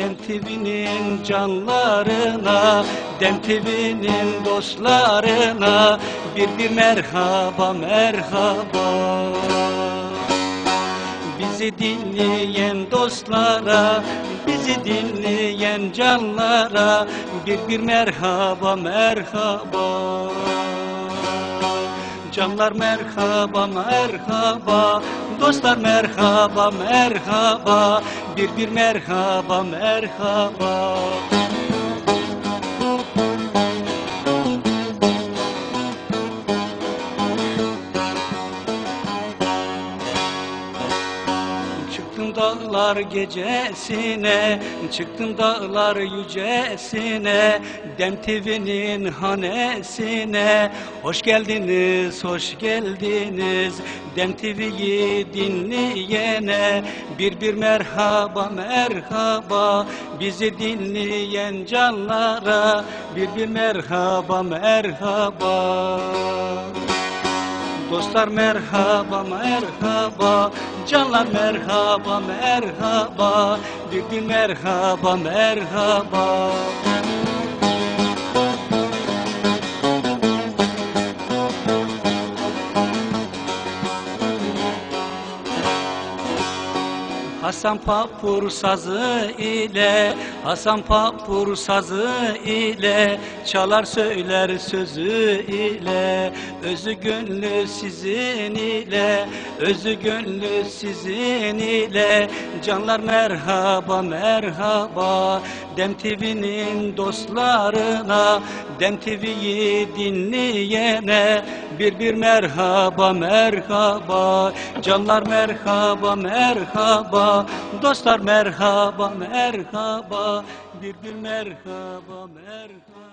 Dem TV'nin canlarına Dem TV'nin dostlarına Bir bir merhaba merhaba Bizi dinleyen dostlara, bizi dinleyen canlara bir bir merhaba merhaba. Canlar merhaba merhaba, dostlar merhaba merhaba, bir bir merhaba merhaba. Dağlar gecesine, çıktım dağlar yücesine, Dem TV'nin hanesine. Hoş geldiniz, hoş geldiniz, Dem TV'yi dinleyene. Bir bir merhaba, merhaba, bizi dinleyen canlara. Bir bir merhaba, merhaba. Dostlar merhaba merhaba. Canlar merhaba merhaba. Bir merhaba merhaba Hasan Papur sazı ile Hasan Papur sazı ile Çalar söyler sözü ile. Özü gönlü sizin ile Özü gönlü sizin ile. Canlar merhaba merhaba Dem TV'nin dostlarına Dem TV'yi dinleyene Bir bir merhaba merhaba. Canlar merhaba merhaba. Dostlar merhaba merhaba. Bir bir merhaba merhaba